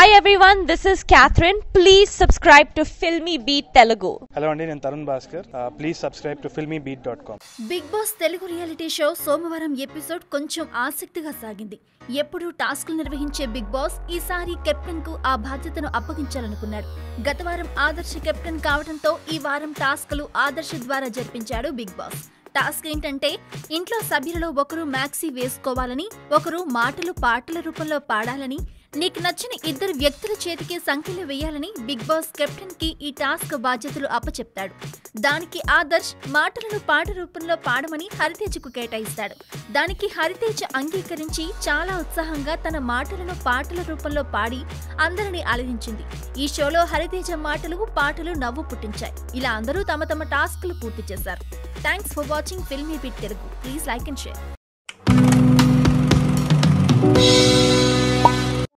Hi everyone, this is Catherine. Please subscribe to Filmy Beat Telugu. Hello అండి నేను Tarun Bhaskar please subscribe to Filmy Beat dot com Bigg Boss Telugu reality show సోమవారం episode కొంచెం ఆసక్తిగా సాగింది. ఎప్పుడూ టాస్క్లు నిర్వహించే బిగ్ బాస్ ఈసారి కెప్టెన్కు ఆ బాధ్యతను అప్పగించాలనుకున్నాడు. గత వారం ఆదర్శ కెప్టెన్ కావడంతో ఈ వారం టాస్క్లు ఆదర్శ ద్వారా జరిపించాడు బిగ్ బాస్ టాస్క్ ఏంటంటే ఇంట్లో సభ్యులలో ఒకరు మ్యాక్సీ వేసుకోవాలని ఒకరు మాటలు పాటల రూపంలో పాడాలని నీకు నచ్చిన ఇద్దరు వ్యక్తుల చేతికి సంఖ్యలు వేయాలని బిగ్ బాస్ కెప్టెన్కి ఈ టాస్క్ బాధ్యతలు అప్పచెప్తాడు. దానికి ఆదర్శ్ మాటలను పాట రూపంలో పాడమని హరితేజకు కేటాయిస్తాడు. దానికి హరితేజ అంగీకరించి చాలా ఉత్సాహంగా తన మాటలను పాటల రూపంలో పాడి అందరినీ అలరించింది. ఈ షోలో హరితేజ మాటలు పాటలు నవ్వు పుట్టించాయి. ఇలా అందరూ తమ తమ టాస్క్లు పూర్తి చేశారు. Thanks for watching Filmy Beat Telugu. Please like and share.